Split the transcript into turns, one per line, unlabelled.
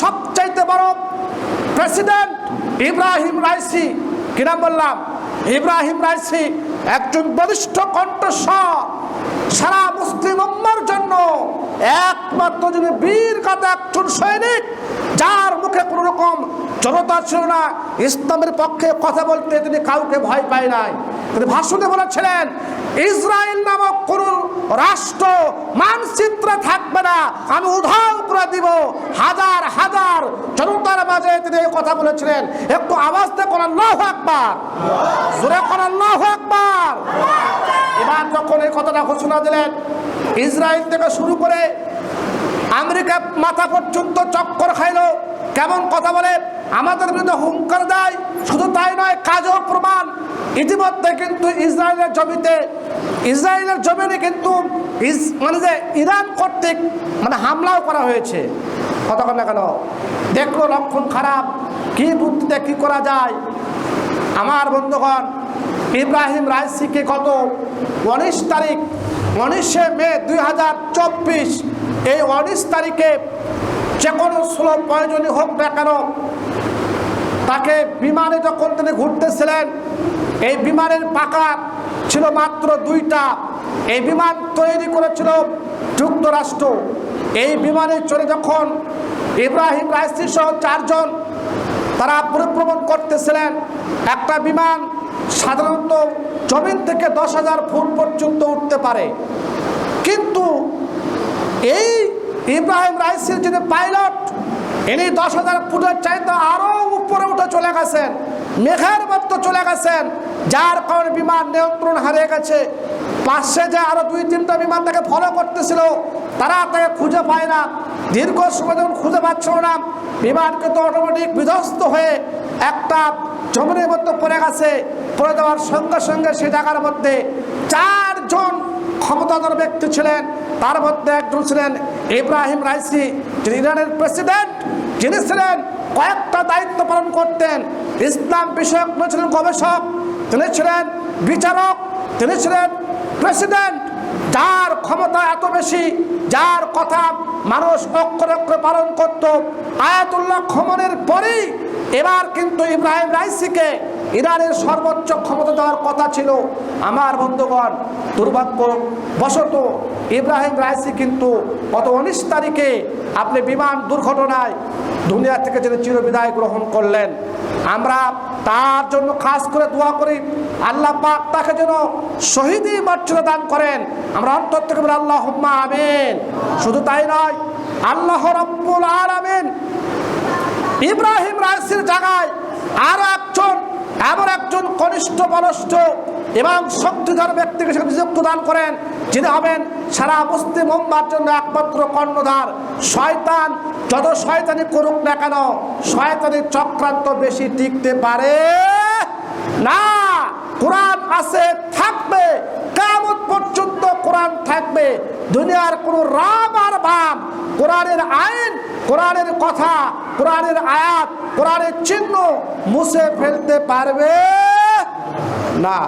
সবচাইতে বড় president Ebrahim Raisi. কিনা বললাম? ইব্রাহিম রাইসি একজন বলিষ্ঠ কণ্ঠস্বর। সারা মুসলিম উম্মার জন্য একমাত্র যিনি বীর কাতা একজন সৈনিক, যার মুখে কোনো রকম জনতা ছিল না, ইসলামের পক্ষে কথা বলতে তিনি কাউকে ভয় পায় নাই। তিনি ভাষণে বলেছিলেন ইসরায়েল নামক কোন রাষ্ট্র মানচিত্রে থাকবে না, আমি উধাও করে দিব। হাজার হাজার জনতার মাঝে তিনি এই কথা বলেছিলেন। একটু আওয়াজ দিয়ে করেন আল্লাহু আকবার। জোরে করেন আকবার যখন এই কথাটা ঘোষণা দিলেন? ইসরায়েল থেকে শুরু করে আমেরিকা মাথা পর্যন্ত চক্কর খাইলো। কেমন কথা বলে? আমাদের বিরুদ্ধে হুঙ্কার দেয়। শুধু তাই নয়, কাজও প্রমাণ। ইতিমধ্যে কিন্তু ইসরায়েলের জমিতে, ইসরায়েলের জমিনে কিন্তু মানে যে ইরান কর্তৃক মানে হামলাও করা হয়েছে। কথা না কেন? দেখল লক্ষণ খারাপ। কি বুদ্ধিতে কি করা যায়? আমার বন্ধুগণ ইব্রাহিম রাইসিকে গত উনিশ তারিখ, উনিশে মে দুই হাজার চব্বিশ, এই উনিশ তারিখে যে কোনো স্লো প্রয়োজনই হোক না কেন তাকে বিমানে যখন তিনি ঘুরতেছিলেন। এই বিমানের পাকা ছিল মাত্র দুইটা। এই বিমান তৈরি করেছিল যুক্তরাষ্ট্র। এই বিমানে চড়ে যখন ইব্রাহিম রাইসি সহ চারজন তারা পরিভ্রমণ করতেছিলেন, একটা বিমান সাধারণত জমিন থেকে দশ হাজার ফুট পর্যন্ত উঠতে পারে। কিন্তু এই ইব্রাহিম রাইসির যিনি পাইলট, ইনি দশ হাজার ফুটের চাইতে আরও উপরে উঠে চলে গেছেন, মেঘের মধ্যে চলে গেছেন, যার কারণে বিমান নিয়ন্ত্রণ হারিয়ে গেছে। পাশে যে আরও দুই তিনটা বিমান তাকে ফলো করতেছিল, তারা তাকে খুঁজে পায় না। দীর্ঘ সময় যখন খুঁজে পাচ্ছিল না বিমান কিন্তু অটোমেটিক বিধ্বস্ত হয়ে একটা জমিনের মধ্যে পড়ে গেছে। পড়ে যাওয়ার সঙ্গে সঙ্গে সেই জায়গার মধ্যে চারজন ক্ষমতাধর ব্যক্তি ছিলেন। তার মধ্যে একজন ছিলেন ইব্রাহিম রাইসি, যিনি ইরানের প্রেসিডেন্ট। যিনি ছিলেন কয়েকটা দায়িত্ব পালন করতেন। ইসলাম বিষয়ক ছিলেন গবেষক, তিনি ছিলেন বিচারক, তিনি ছিলেন প্রেসিডেন্ট। যার ক্ষমতা এত বেশি যার কথা মানুষ অক্ষরে অক্ষরে পালন করত আয়াতুল্লাহ খমনের পরেই এবার কিন্তু ইব্রাহিম রাইসিকে ইরানের সর্বোচ্চ ক্ষমতা দেওয়ার কথা ছিল। আমার বন্ধুগণ দুর্ভাগ্য বশত ইব্রাহিম রাইসি কিন্তু গত উনিশ তারিখে আপনি বিমান দুর্ঘটনায় দুনিয়া থেকে যিনি চিরবিদায় গ্রহণ করলেন। আমরা তার জন্য খাস করে দোয়া করি, আল্লাহ পাক তাকে যেন শহীদই মর্যাদা দান করেন। আমরা অন্তর থেকে বলি আল্লাহ আমিন। শুধু তাই নয়, আল্লাহ রব্বুল আলামিন ইব্রাহিম রাইসির জায়গায় আর এমন একজন কনিষ্ঠ বলষ্ঠ এবং শক্তিধর ব্যক্তিকে সেখানে নিযুক্ত দান করেন, যিনি হবেন সারা মুসলিম উম্মার জন্য একমাত্র কর্ণধার। শয়তান, যত শয়তানি করুক না কেন শয়তানির চক্রান্ত বেশি টিকতে পারে না। কোরআন আছে, থাকবে, কেমন পর্যন্ত কোরআন থাকবে, দুনিয়ার কোনো রাম আর বাম কোরআনের আইন, কোরআনের কথা, কোরআনের আয়াত কোরআনের চিহ্ন মুছে ফেলতে পারবে? না।